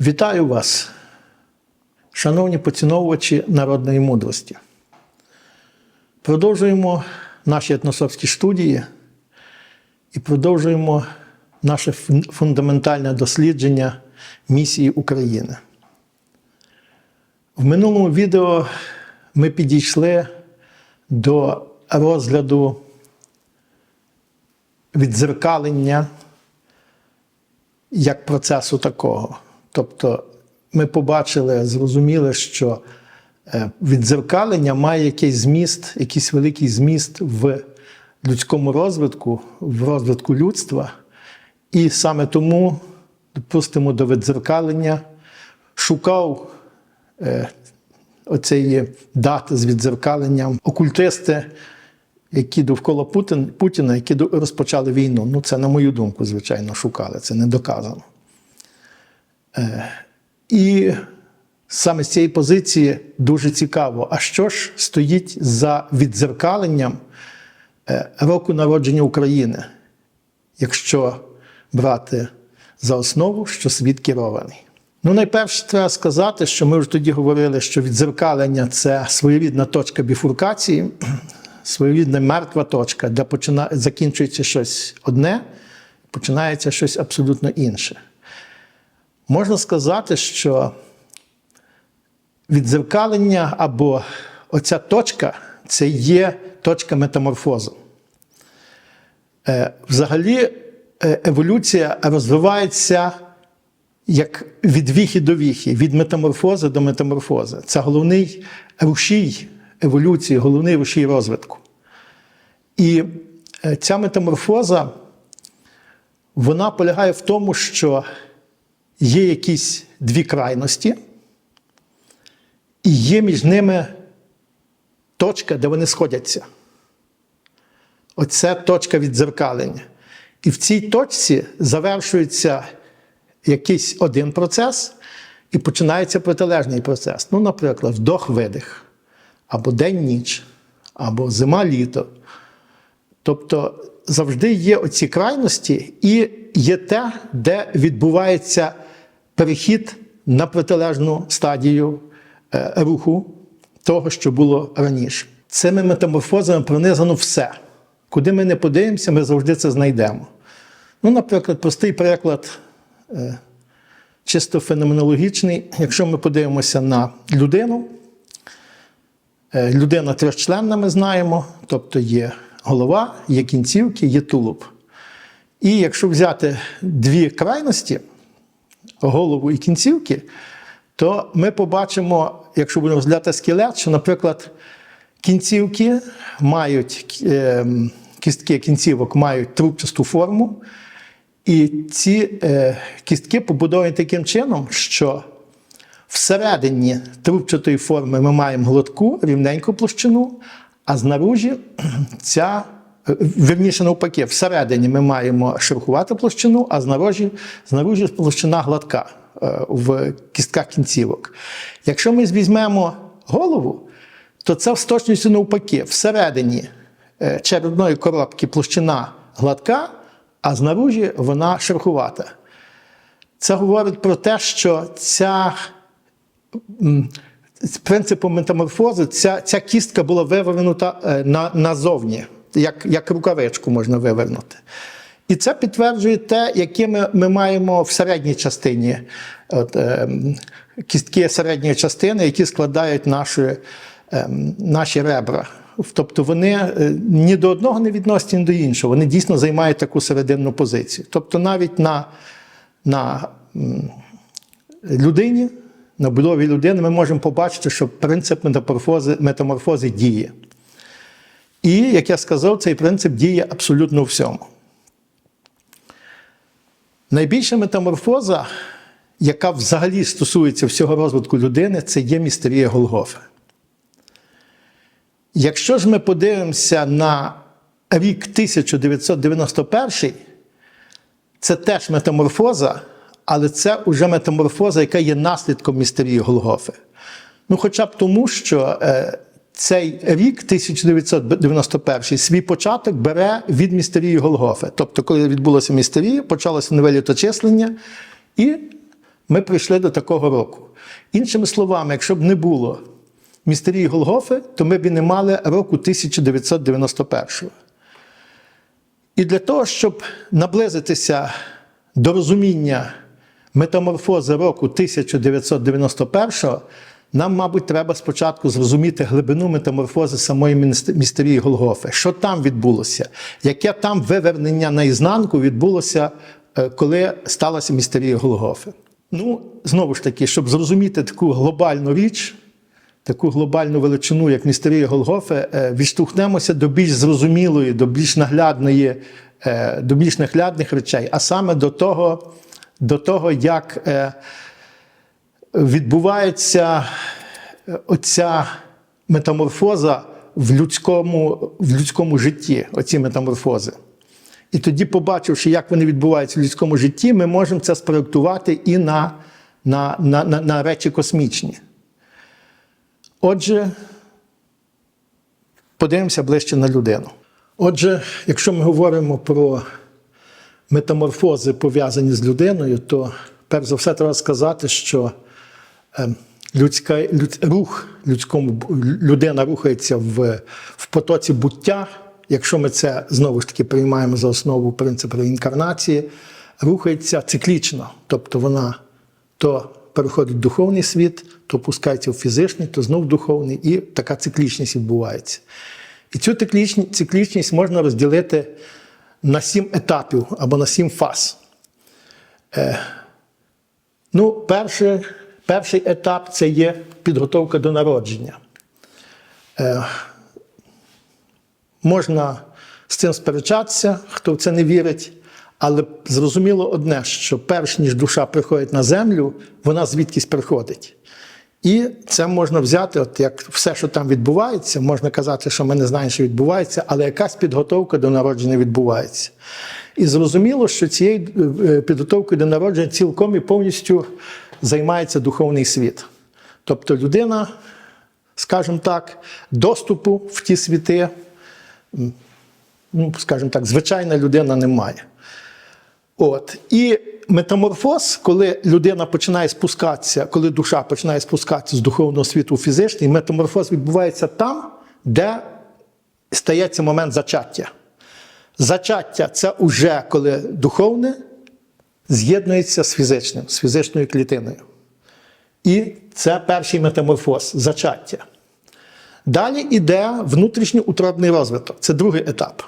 Вітаю вас, шановні поціновувачі народної мудрості. Продовжуємо наші етносовські студії і продовжуємо наше фундаментальне дослідження місії України. В минулому відео ми підійшли до розгляду віддзеркалення як процесу такого. Тобто ми побачили, зрозуміли, що е, віддзеркалення має якийсь зміст, якийсь великий зміст в людському розвитку, в розвитку людства. І саме тому, допустимо, до віддзеркалення шукав е, оцеї дати з віддзеркаленням окультисти, які довкола Путін, Путіна, які розпочали війну. Ну, це, на мою думку, звичайно, шукали, це не доказано. І саме з цієї позиції дуже цікаво, а що ж стоїть за віддзеркаленням е, року народження України, якщо брати за основу, що світ керований. Ну, найперше, треба сказати, що ми вже тоді говорили, що віддзеркалення це своєрідна точка біфуркації, своєрідна мертва точка, де почина... закінчується щось одне, починається щось абсолютно інше. Можна сказати, що віддзеркалення або оця точка це є точка метаморфозу. Е, Взагалі, е, еволюція розвивається як від віхи до віхи, від метаморфози до метаморфози. Це головний рушій еволюції, головний рушій розвитку. І е, ця метаморфоза, вона полягає в тому, що є якісь дві крайності, і є між ними точка, де вони сходяться. Оце точка віддзеркалення. І в цій точці завершується якийсь один процес і починається протилежний процес. Ну, наприклад, вдох-видих, або день-ніч, або зима-літо. Тобто завжди є оці крайності, і є те, де відбувається перехід на протилежну стадію е, руху того, що було раніше. Цими метаморфозами пронизано все. Куди ми не подивимося, ми завжди це знайдемо. Ну, наприклад, простий приклад, е, чисто феноменологічний. Якщо ми подивимося на людину, е, людина трьохчленна, ми знаємо, тобто є голова, є кінцівки, є тулуб. І якщо взяти дві крайності, голову і кінцівки, то ми побачимо, якщо будемо розглядати скелет, що, наприклад, кінцівки мають е, кістки кінцівок мають трубчасту форму, і ці е, кістки побудовані таким чином, що всередині трубчатої форми ми маємо гладку, рівненьку площину, а знаружі ця, вірніше навпаки, всередині ми маємо шерохувату площину, а знаружі, знаружі площина гладка е, в кістках кінцівок. Якщо ми візьмемо голову, то це з точністю навпаки. Всередині е, черепної коробки площина гладка, а знаружі вона шерохувата. Це говорить про те, що ця принципом метаморфози ця, ця кістка була вивернута е, на, назовні, як, як рукавичку можна вивернути. І це підтверджує те, які ми, ми маємо в середній частині от, е, кістки середньої частини, які складають наші, е, наші ребра. Тобто вони е, ні до одного не відносяться, ні до іншого. Вони дійсно займають таку серединну позицію. Тобто навіть на, на людині, на будові людини ми можемо побачити, що принцип метаморфози, метаморфози діє. І, як я сказав, цей принцип діє абсолютно у всьому. Найбільша метаморфоза, яка взагалі стосується всього розвитку людини, це є містерія Голгофи. Якщо ж ми подивимося на рік 1991, це теж метаморфоза, але це вже метаморфоза, яка є наслідком містерії Голгофи. Ну, хоча б тому, що е, цей рік, 1991, свій початок бере від містерії Голгофи. Тобто, коли відбулося містерія, почалося нове літочислення, і ми прийшли до такого року. Іншими словами, якщо б не було містерії Голгофи, то ми б і не мали року 1991. І для того, щоб наблизитися до розуміння метаморфози року 1991, нам, мабуть, треба спочатку зрозуміти глибину метаморфози самої містерії Голгофи. Що там відбулося? Яке там вивернення наізнанку відбулося, е, коли сталася містерія Голгофи? Ну, знову ж таки, щоб зрозуміти таку глобальну річ, таку глобальну величину, як містерія Голгофи, е, відштовхнемося до більш зрозумілої, до більш наглядної, е, до більш наглядних речей, а саме до того, до того як відбувається е, оця метаморфоза в людському, в людському житті, оці метаморфози. І тоді, побачивши, як вони відбуваються в людському житті, ми можемо це спроектувати і на, на, на, на, на речі космічні. Отже, подивимося ближче на людину. Отже, якщо ми говоримо про метаморфози, пов'язані з людиною, то перш за все треба сказати, що людська, люд, рух людському, людина рухається в, в потоці буття. Якщо ми це знову ж таки приймаємо за основу принципу реінкарнації, рухається циклічно, тобто вона то переходить в духовний світ, то пускається в фізичний, то знов в духовний, і така циклічність відбувається. І цю циклічність можна розділити на сім етапів або на сім фаз. Е, ну, перший, перший етап це є підготовка до народження. Е, можна з цим сперечатися, хто в це не вірить. Але зрозуміло одне, що перш ніж душа приходить на землю, вона звідкись приходить. І це можна взяти, от як все, що там відбувається, можна казати, що ми не знаємо, що відбувається, але якась підготовка до народження відбувається. І зрозуміло, що цією е, підготовкою до народження цілком і повністю займається духовний світ. Тобто людина, скажімо так, доступу в ті світи, ну, скажімо так, звичайна людина не має. От. І метаморфоз, коли людина починає спускатися, коли душа починає спускатися з духовного світу у фізичний, метаморфоз відбувається там, де стається момент зачаття. Зачаття це уже коли духовне з'єднується з фізичним, з фізичною клітиною. І це перший метаморфоз зачаття. Далі йде внутрішньоутробний розвиток. Це другий етап.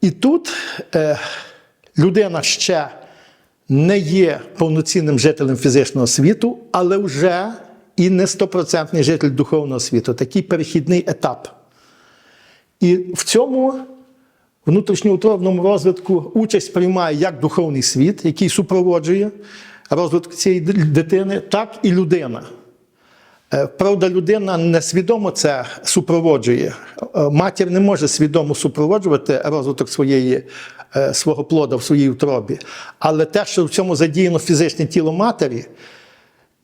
І тут е, людина ще не є повноцінним жителем фізичного світу, але вже і не стопроцентний житель духовного світу. Такий перехідний етап. І в цьому внутрішньоутробному розвитку участь приймає як духовний світ, який супроводжує розвиток цієї дитини, так і людина. Е, Правда, людина несвідомо це супроводжує. Е, Матір не може свідомо супроводжувати розвиток своєї, е, свого плода в своїй утробі. Але те, що в цьому задіяно фізичне тіло матері,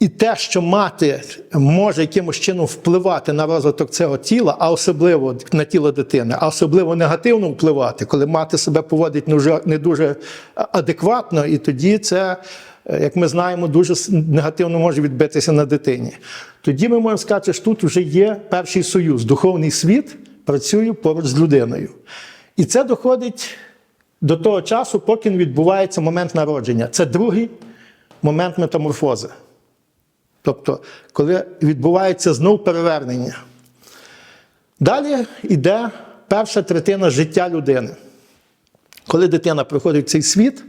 і те, що мати може якимось чином впливати на розвиток цього тіла, а особливо на тіло дитини, а особливо негативно впливати, коли мати себе поводить не дуже- адекватно, і тоді це, як ми знаємо, дуже негативно може відбитися на дитині. Тоді ми можемо сказати, що тут вже є перший союз. Духовний світ працює поруч з людиною. І це доходить до того часу, поки не відбувається момент народження. Це другий момент метаморфози. Тобто, коли відбувається знов перевернення. Далі йде перша третина життя людини. Коли дитина приходить в цей світ,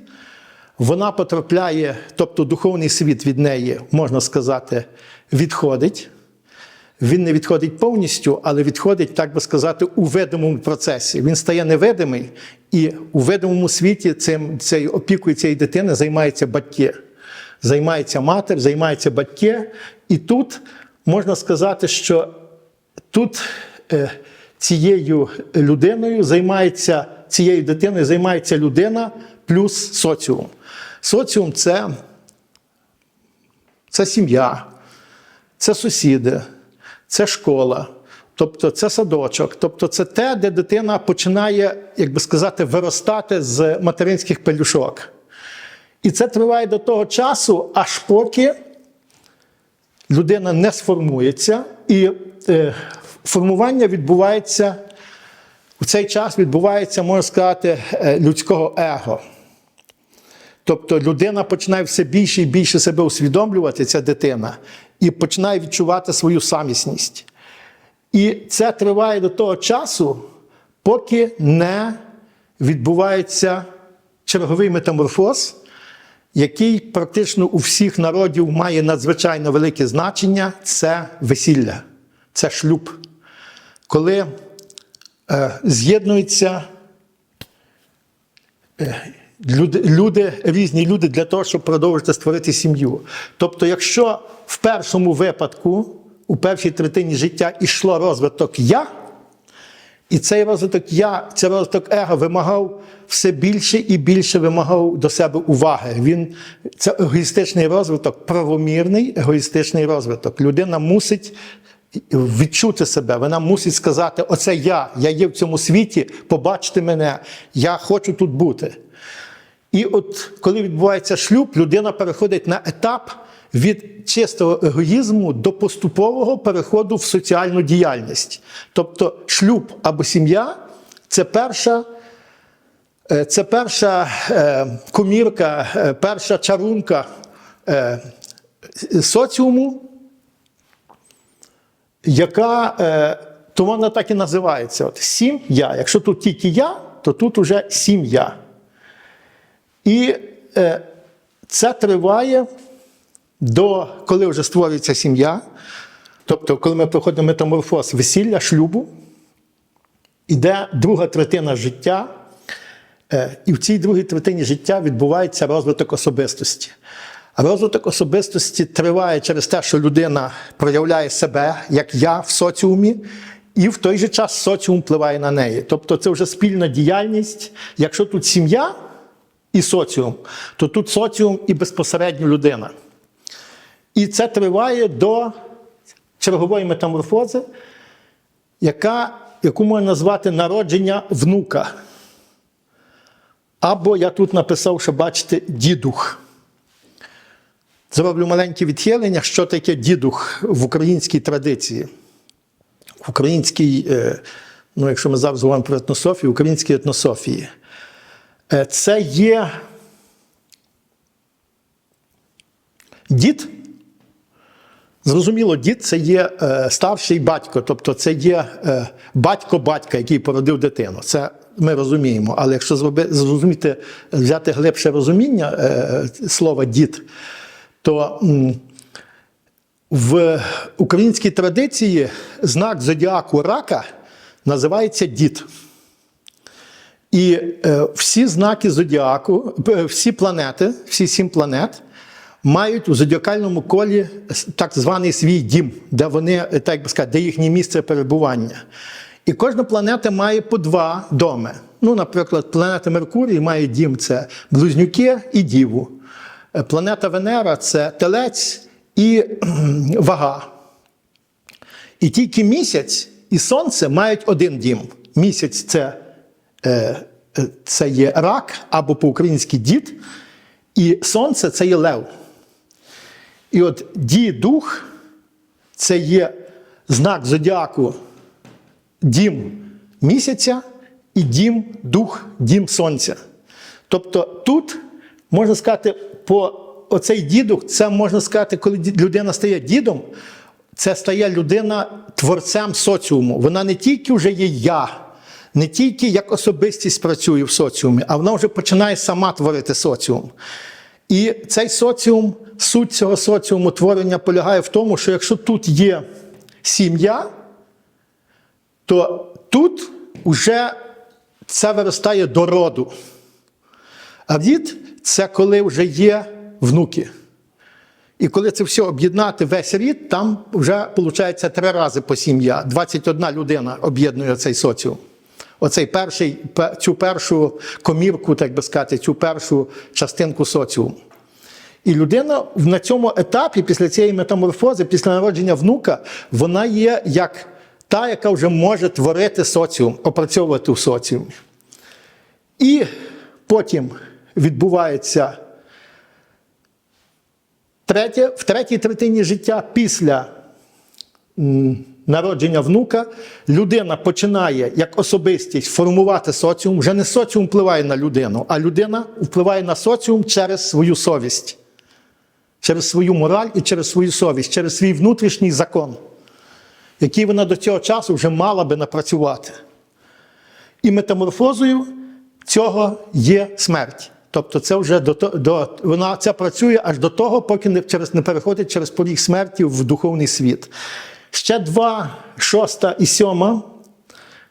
вона потрапляє, тобто духовний світ від неї, можна сказати, відходить. Він не відходить повністю, але відходить, так би сказати, у видимому процесі. Він стає невидимий, і у видимому світі цим, цією опікою цієї дитини займаються батьки. Займається матір, займаються батьки. І тут можна сказати, що тут е, цією людиною займається, цією дитиною займається людина плюс соціум. Соціум це, це сім'я, це сусіди, це школа, тобто це садочок, тобто це те, де дитина починає, як би сказати, виростати з материнських пелюшок. І це триває до того часу, аж поки людина не сформується, і е, формування відбувається у цей час відбувається, можна сказати, е, людського его. Тобто людина починає все більше і більше себе усвідомлювати, ця дитина, і починає відчувати свою самісність. І це триває до того часу, поки не відбувається черговий метаморфоз, який практично у всіх народів має надзвичайно велике значення це весілля, це шлюб. Коли е, з'єднуються е, люди, люди, різні люди для того, щоб продовжити створити сім'ю. Тобто, якщо в першому випадку, у першій третині життя йшло розвиток я, і цей розвиток я, цей розвиток его вимагав все більше і більше вимагав до себе уваги. Він це егоїстичний розвиток, правомірний егоїстичний розвиток. Людина мусить відчути себе, вона мусить сказати: Оце я, я є в цьому світі, побачте мене, я хочу тут бути. І от коли відбувається шлюб, людина переходить на етап від чистого егоїзму до поступового переходу в соціальну діяльність. Тобто шлюб або сім'я це перша. е, Це перша е, комірка, е, перша чарунка соціуму, яка то вона так і називається. От сім'я. Якщо тут тільки я, то тут уже сім'я. І це триває до коли вже створюється сім'я. Тобто, коли ми проходимо метаморфоз весілля, шлюбу, іде друга третина життя, е, і в цій другій третині життя відбувається розвиток особистості. А розвиток особистості триває через те, що людина проявляє себе як я в соціумі, і в той же час соціум впливає на неї. Тобто це вже спільна діяльність. Якщо тут сім'я і соціум, то тут соціум і безпосередньо людина. І це триває до чергової метаморфози, яка, яку можна назвати народження внука. Або я тут написав, що бачите, дідух. Зроблю маленьке відхилення, що таке дідух в українській традиції. В українській, е, ну якщо ми зараз говоримо про етнософію, українській етнософії. Е, Це є дід. Зрозуміло, дід це є е, старший батько, тобто це є е, батько батька, який породив дитину. Це ми розуміємо. Але якщо зрозуміти, взяти глибше розуміння е, слова дід, то в українській традиції знак зодіаку рака називається дід. І всі знаки зодіаку, всі планети, всі сім планет мають у зодіакальному колі так званий свій дім, де вони, е, так би сказати, де їхнє місце перебування. І кожна планета має по два доми. Ну, наприклад, планета Меркурій має дім це близнюки і діву. Е, Планета Венера це телець і вага. І тільки місяць і сонце мають один дім. Місяць це, е, це є рак або по-українськи дід, і сонце це є лев. І от дідух це є знак зодіаку дім місяця і дім дух, дім сонця. Тобто тут можна сказати, по оцей дідух, це можна сказати, коли людина стає дідом, це стає людина творцем соціуму. Вона не тільки вже є я, не тільки як особистість працює в соціумі, а вона вже починає сама творити соціум. І цей соціум, суть цього соціуму творення полягає в тому, що якщо тут є сім'я, то тут вже це виростає до роду. А рід це коли вже є внуки. І коли це все об'єднати весь рід, там вже виходить три рази по сім'я. 21 людина об'єднує цей соціум. Оцей перший, цю першу комірку, так би сказати, цю першу частинку соціуму. І людина на цьому етапі, після цієї метаморфози, після народження внука, вона є як та, яка вже може творити соціум, опрацьовувати в соціумі. І потім відбувається Третє, в третій третині життя після народження внука людина починає як особистість формувати соціум. Вже не соціум впливає на людину, а людина впливає на соціум через свою совість, через свою мораль і через свою совість, через свій внутрішній закон, який вона до цього часу вже мала би напрацювати. І метаморфозою цього є смерть. Тобто це вже до, до вона це працює аж до того, поки не через не переходить через поріг смерті в духовний світ. Ще два, шоста і сьома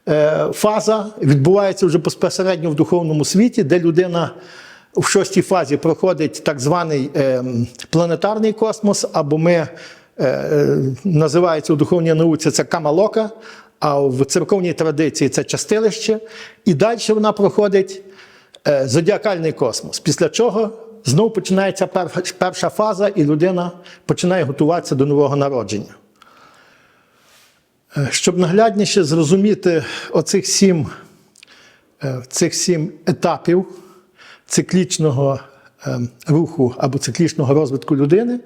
е, фаза відбувається вже безпосередньо в духовному світі, де людина в шостій фазі проходить так званий е, планетарний космос, або ми е, називається у духовній науці це камалока, а в церковній традиції це частилище. І далі вона проходить зодіакальний космос. Після чого знову починається перша фаза, і людина починає готуватися до нового народження. Е, Щоб наглядніше зрозуміти оцих сім, е, цих сім етапів циклічного е, руху або циклічного розвитку людини,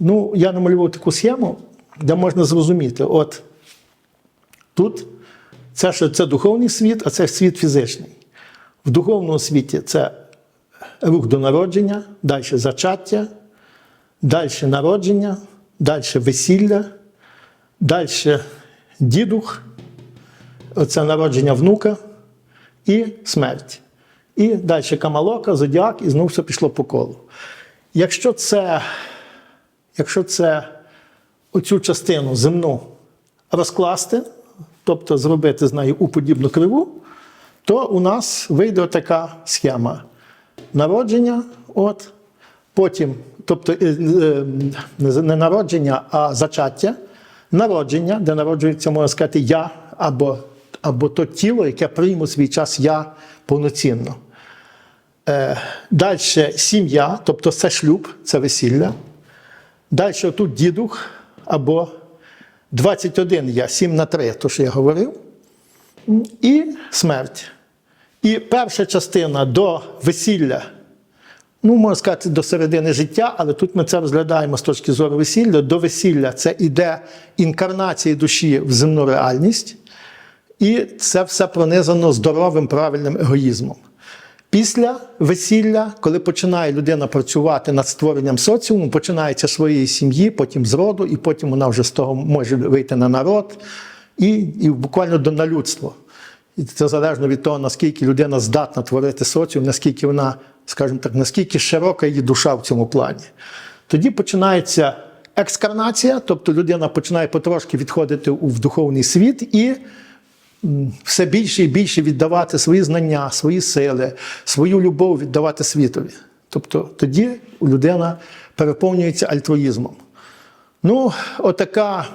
ну, я намалював таку схему, де можна зрозуміти, от тут це, що це духовний світ, а це світ фізичний. В духовному світі це рух до народження, далі зачаття, далі народження, далі весілля, далі дідух, це народження внука і смерть. І далі камалока, зодіак, і знову все пішло по колу. Якщо це, якщо це оцю частину земну розкласти, тобто зробити з нею уподібну криву, то у нас вийде така схема. Народження, от, потім, тобто е, е, не народження, а зачаття, народження, де народжується, можна сказати, я або, або то тіло, яке прийме свій час я повноцінно. Е, Далі сім'я, тобто це шлюб, це весілля. Далі тут дідух або 21 я, 7 на 3, то що я говорив. І смерть. І перша частина до весілля, ну, можна сказати, до середини життя, але тут ми це розглядаємо з точки зору весілля. До весілля це іде інкарнація душі в земну реальність, і це все пронизано здоровим правильним егоїзмом. Після весілля, коли починає людина працювати над створенням соціуму, починається своєї сім'ї, потім з роду, і потім вона вже з того може вийти на народ і, і буквально до на людство. І це залежно від того, наскільки людина здатна творити соціум, наскільки вона, скажімо так, наскільки широка її душа в цьому плані. Тоді починається екскарнація, тобто людина починає потрошки відходити в духовний світ і все більше і більше віддавати свої знання, свої сили, свою любов віддавати світові. Тобто тоді людина переповнюється альтруїзмом. Ну, отака,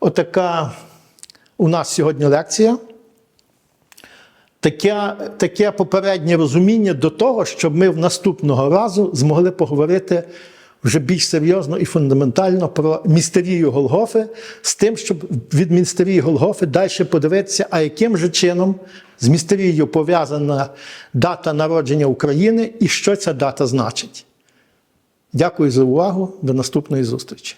отака у нас сьогодні лекція. Таке, таке попереднє розуміння до того, щоб ми в наступного разу змогли поговорити вже більш серйозно і фундаментально про містерію Голгофи, з тим, щоб від містерії Голгофи далі подивитися, а яким же чином з містерією пов'язана дата народження України і що ця дата значить. Дякую за увагу. До наступної зустрічі.